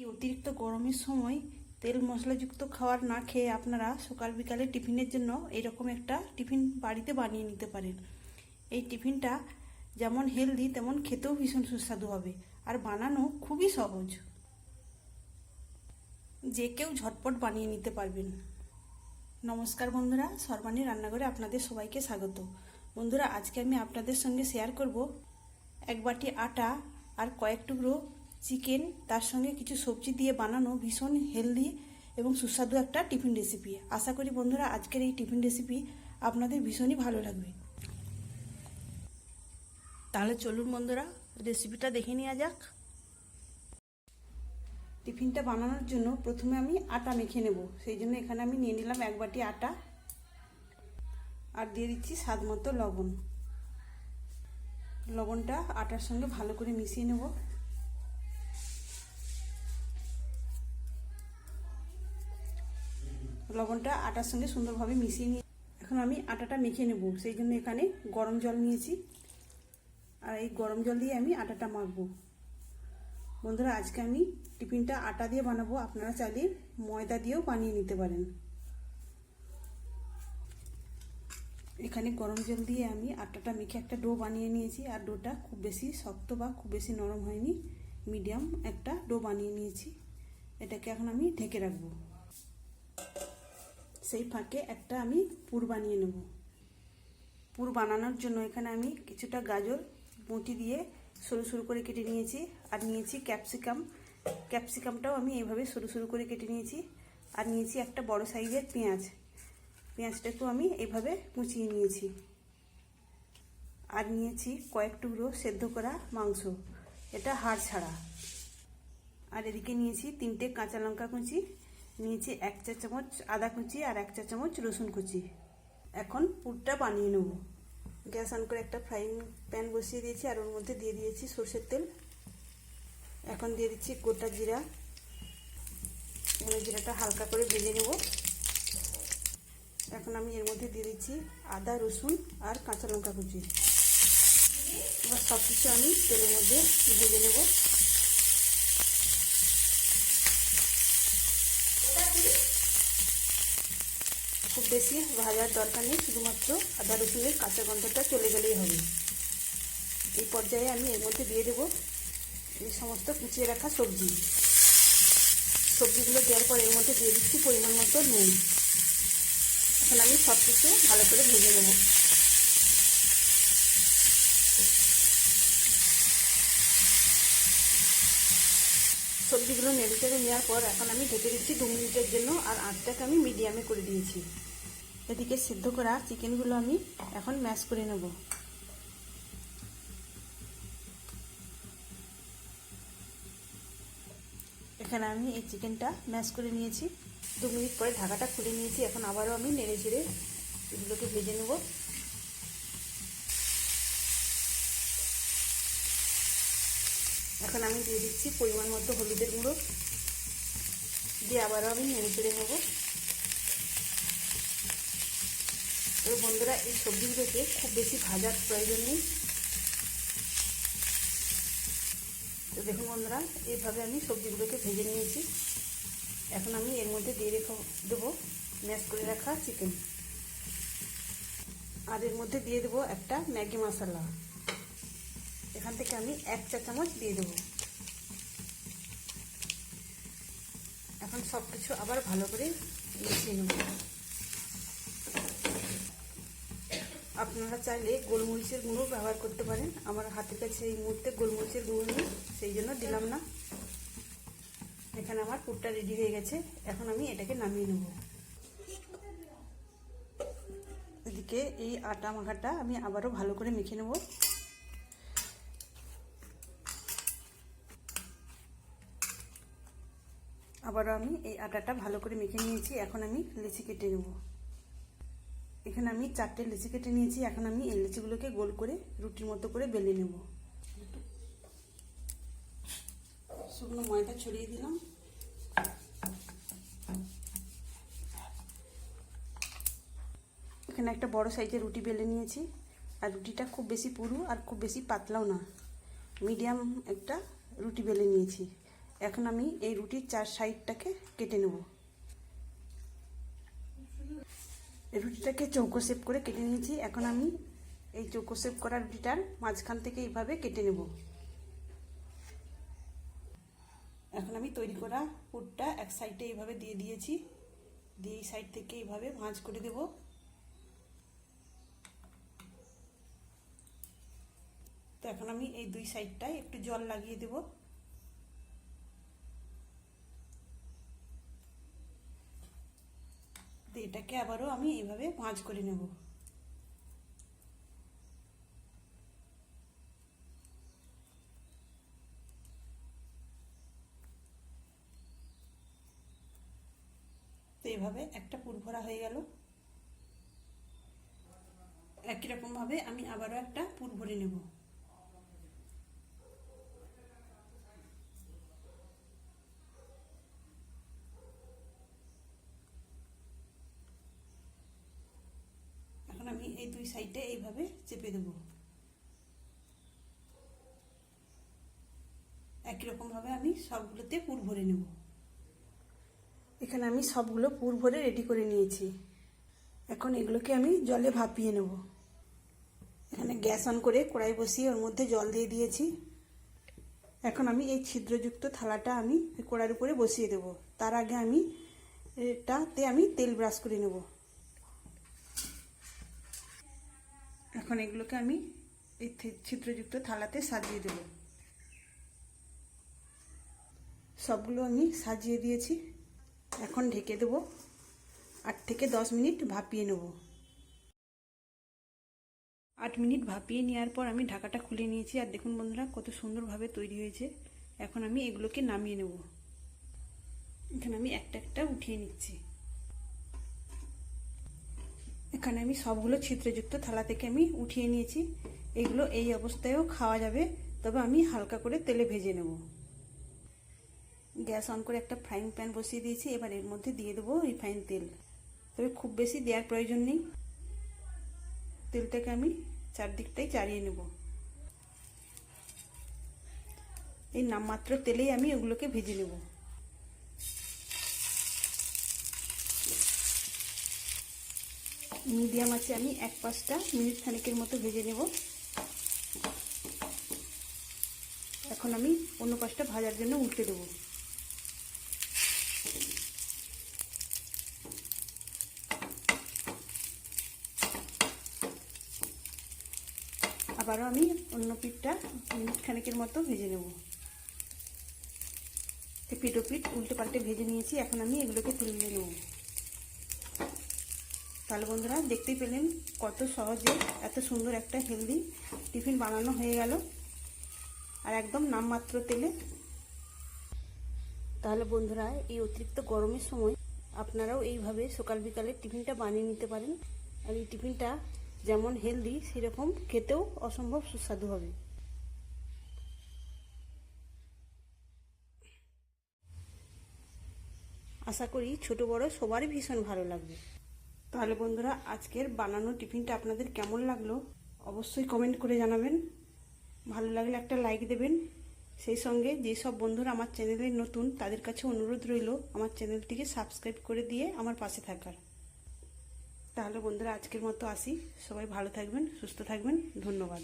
এই অতিরিক্ত গরমের সময় তেল মশলাযুক্ত খাবার না খেয়ে আপনারা সকাল বিকালে টিফিনের জন্য এরকম একটা টিফিন বাড়িতে বানিয়ে নিতে পারেন। এই টিফিনটা যেমন হেলদি তেমন খেতেও ভীষণ সুস্বাদু হবে। আর বানানো খুবই সহজ। যে কেউ ঝটপট বানিয়ে নিতে পারবেন। নমস্কার বন্ধুরা, সর্বাণী রান্নাঘরে আপনাদের সবাইকে স্বাগত। বন্ধুরা, আজকে আমি আপনাদের সঙ্গে শেয়ার করব এক বাটি আটা আর কয়েক টুকরো চিকেন, তার সঙ্গে কিছু সবজি দিয়ে বানানো ভীষণ হেলদি এবং সুস্বাদু একটা টিফিন রেসিপি আশা করি বন্ধুরা, আজকের এই টিফিন রেসিপি আপনাদের ভীষণই ভালো লাগবে। তাহলে চলুন বন্ধুরা রেসিপিটা দেখে নেওয়া যাক। টিফিনটা বানানোর জন্য প্রথমে আমি আটা মেখে নেব। সেই জন্য এখানে আমি নিয়ে নিলাম এক বাটি আটা আর দিয়ে দিচ্ছি স্বাদ মতো লবণ। লবণটা আটার সঙ্গে ভালো করে মিশিয়ে নেব। লবণটা আটার সঙ্গে সুন্দরভাবে মিশিয়ে নিয়ে এখন আমি আটাটা মেখে নেব। সেই জন্য এখানে গরম জল নিয়েছি। আর এই গরম জল দিয়ে আমি আটাটা মাখবো। বন্ধুরা, আজকে আমি টিফিনটা আটা দিয়ে বানাবো। আপনারা চাইলে ময়দা দিয়েও বানিয়ে নিতে পারেন। এখানে গরম জল দিয়ে আমি আটাটা মেখে একটা ডো বানিয়ে নিয়েছি। আর ডোটা খুব বেশি শক্ত বা খুব বেশি নরম হয়নি। মিডিয়াম একটা ডো বানিয়ে নিয়েছি। এটাকে এখন আমি ঢেকে রাখব। সেই ফাঁকে একটা আমি পুর বানিয়ে নেব। পুর বানানোর জন্য এখানে আমি কিছুটা গাজর মুটি দিয়ে সরু সরু করে কেটে নিয়েছি আর নিয়েছি ক্যাপসিকাম। ক্যাপসিকামটাও আমি এইভাবে সরু সরু করে কেটে নিয়েছি আর নিয়েছি একটা বড় সাইজের পেঁয়াজ। পেঁয়াজটাকেও আমি এইভাবে কুচিয়ে নিয়েছি। আর নিয়েছি কয়েক টুকরো সেদ্ধ করা মাংস। এটা হাড় ছাড়া। আর এদিকে নিয়েছি তিনটে কাঁচা লঙ্কা কুচি নিয়েছি এক চা চামচ আদা কুচি আর এক চা চামচ রসুন কুচি। এখন পুরটা বানিয়ে নেব। গ্যাস অন করে একটা ফ্রাইং প্যান বসিয়ে দিয়েছি আর ওর মধ্যে দিয়ে দিয়েছি সর্ষের তেল। এখন দিয়ে দিচ্ছি গোটা জিরা। এখানে জিরাটা হালকা করে ভেজে নেব। এখন আমি এর মধ্যে দিয়ে দিচ্ছি আদা, রসুন আর কাঁচা লঙ্কা কুচি। এবার সব কিছু আমি তেলের মধ্যে ভেজে নেব। খুব বেশি ভাজার দরকার নেই, শুধুমাত্র আদা রসুনের কাঁচা গন্ধটা চলে গেলেই হবে। এই পর্যায়ে আমি এর মধ্যে দিয়ে দেবো এই সমস্ত কুচিয়ে রাখা সবজি। সবজিগুলো দেওয়ার পর এর মধ্যে দিয়ে দিচ্ছি পরিমাণ মতো নুন। এখন আমি সব কিছু ভালো করে ভেজে নেব। সবজিগুলো নেড়ে চেড়ে নেওয়ার পর এখন আমি ঢেকে দিচ্ছি দু মিনিটের জন্য আর আঁচটাকে আমি মিডিয়ামে করে দিয়েছি। এদিকে সিদ্ধ করা চিকেনগুলো আমি এখন ম্যাশ করে নেব। এখানে আমি এই চিকেনটা ম্যাশ করে নিয়েছি। দু মিনিট পরে ঢাকাটা খুলে নিয়েছি। এখন আবারও আমি নেড়ে চেড়ে এগুলোকে ভেজে নেব। এখন আমি দিয়ে দিচ্ছি পরিমাণ মতো হলুদের গুঁড়ো। দিয়ে আবারও আমি নেড়ে চেড়ে নেব। তো বন্ধুরা, এই সবজিগুলোকে খুব বেশি ভাজার প্রয়োজন নেই। তো দেখুন বন্ধুরা, এইভাবে আমি সবজিগুলোকে ভেজে নিয়েছি। এখন আমি এর মধ্যে দিয়ে রেখে, দেবো ম্যাশ করে রাখা চিকেন। আর এর মধ্যে দিয়ে দেবো একটা ম্যাগি মশলা। এখান থেকে আমি এক চা চামচ দিয়ে দেবো। এখন সব কিছু আবার ভালো করে মিশিয়ে নেব। আপনারা চাইলে গোলমরিচের গুঁড়ো ব্যবহার করতে পারেন। আমার হাতের কাছে এই মুহূর্তে গোলমরিচের গুঁড়ো নেই, সেই জন্য দিলাম না। এখানে আমার পুরটা রেডি হয়ে গেছে। এখন আমি এটাকে নামিয়ে নেব। এদিকে এই আটা মাখাটা আমি আবারও ভালো করে মেখে নেব। আবারও আমি এই আটাটা ভালো করে মেখে নিয়েছি। এখন আমি লিচি কেটে নেব। এখানে আমি চারটে লিচি কেটে নিয়েছি। এখন আমি এই লিচিগুলোকে গোল করে রুটির মতো করে বেলে নেব। শুকনো ময়দা ছড়িয়ে দিলাম। এখানে একটা বড় সাইজের রুটি বেলে নিয়েছি। আর রুটিটা খুব বেশি পুরু আর খুব বেশি পাতলাও না। মিডিয়াম একটা রুটি বেলে নিয়েছি। এখন আমি এই রুটির চার সাইডটাকে কেটে নেব। রুটিটাকে চৌকো শেপ করে কেটে নিয়েছি। এখন আমি এই চৌকো শেপ করা রুটিটার মাঝখান থেকে এইভাবে কেটে নেব। এখন আমি তৈরি করা পুরটা এক সাইডে এইভাবে দিয়ে দিয়েছি। দিয়ে এই সাইড থেকে এইভাবে ভাঁজ করে দেব। তো এখন আমি এই দুই সাইডটায় একটু জল লাগিয়ে দেব। এটাকে আবারও আমি এইভাবে ভাঁজ করে নেব। তো একটা পুর ভরা হয়ে গেল। একই রকমভাবে আমি আবারও একটা পুর ভরে নেব এখন আমি এই দুই সাইডে এইভাবে চেপে দেব। একই রকমভাবে আমি সবগুলোতে পুর ভরে নেব। এখানে আমি সবগুলো পুর ভরে রেডি করে নিয়েছি। এখন এগুলোকে আমি জলে ভাপিয়ে নেব। এখানে গ্যাস অন করে কড়াই বসিয়ে ওর মধ্যে জল দিয়ে দিয়েছি। এখন আমি এই ছিদ্রযুক্ত থালাটা আমি কড়াইয়ের উপরে বসিয়ে দেব। তার আগে আমি এটাতে আমি তেল ব্রাশ করে নেব। এখন এগুলোকে আমি এই ছিদ্রযুক্ত থালাতে সাজিয়ে দেব। সবগুলো আমি সাজিয়ে দিয়েছি। এখন ঢেকে দেবো। আট থেকে দশ মিনিট ভাপিয়ে নেব। আট মিনিট ভাপিয়ে নেওয়ার পর আমি ঢাকাটা খুলে নিয়েছি। আর দেখুন বন্ধুরা, কত সুন্দরভাবে তৈরি হয়েছে। এখন আমি এগুলোকে নামিয়ে নেব। এখানে আমি একটা একটা উঠিয়ে নিচ্ছি। এখানে আমি সবগুলো ছিদ্রযুক্ত থালা থেকে আমি উঠিয়ে নিয়েছি। এগুলো এই অবস্থায়ও খাওয়া যাবে, তবে আমি হালকা করে তেলে ভেজে নেব। গ্যাস অন করে একটা ফ্রাইং প্যান বসিয়ে দিয়েছি, এবার এর মধ্যে দিয়ে দেবো রিফাইন তেল। তবে খুব বেশি দেওয়ার প্রয়োজন নেই। তেলটাকে আমি চারদিকটাই চাড়িয়ে নেব। এই নামমাত্র তেলেই আমি ওগুলোকে ভেজে নেব। মিডিয়াম আছে আমি এক পাঁচটা মিনিট খানিকের মতো ভেজে নেব। এখন আমি অন্য পাশটা ভাজার জন্য উল্টে দেবো। আবারও আমি অন্য পিঠটা মিনিট খানেকের মতো ভেজে নেব। পিঠ ও পিঠ উল্টে পাল্টে ভেজে নিয়েছি, এখন আমি এগুলোকে তুলে নেব। তাহলে বন্ধুরা দেখতেই পেলেন কত সহজে, এত সুন্দর একটা হেলদি টিফিন বানানো হয়ে গেল। আর একদম নামমাত্র তেলে। তাহলে বন্ধুরা, এই অতিরিক্ত গরমের সময় আপনারাও এইভাবে সকাল বিকালে টিফিনটা বানিয়ে নিতে পারেন। আর এই টিফিনটা যেমন হেলদি, সেরকম খেতেও অসম্ভব সুস্বাদু হবে। আশা করি ছোট বড় সবারই ভীষণ ভালো লাগবে। তাহলে বন্ধুরা, আজকের বানানো টিফিনটা আপনাদের কেমন লাগল অবশ্যই কমেন্ট করে জানাবেন। ভালো লাগলে একটা লাইক দেবেন। সেই সঙ্গে যেসব বন্ধুরা আমার চ্যানেলে নতুন, তাদের কাছে অনুরোধ রইল আমার চ্যানেলটিকে সাবস্ক্রাইব করে দিয়ে আমার পাশে থাকার। তাহলে বন্ধুরা, আজকের মতো আসি। সবাই ভালো থাকবেন, সুস্থ থাকবেন। ধন্যবাদ।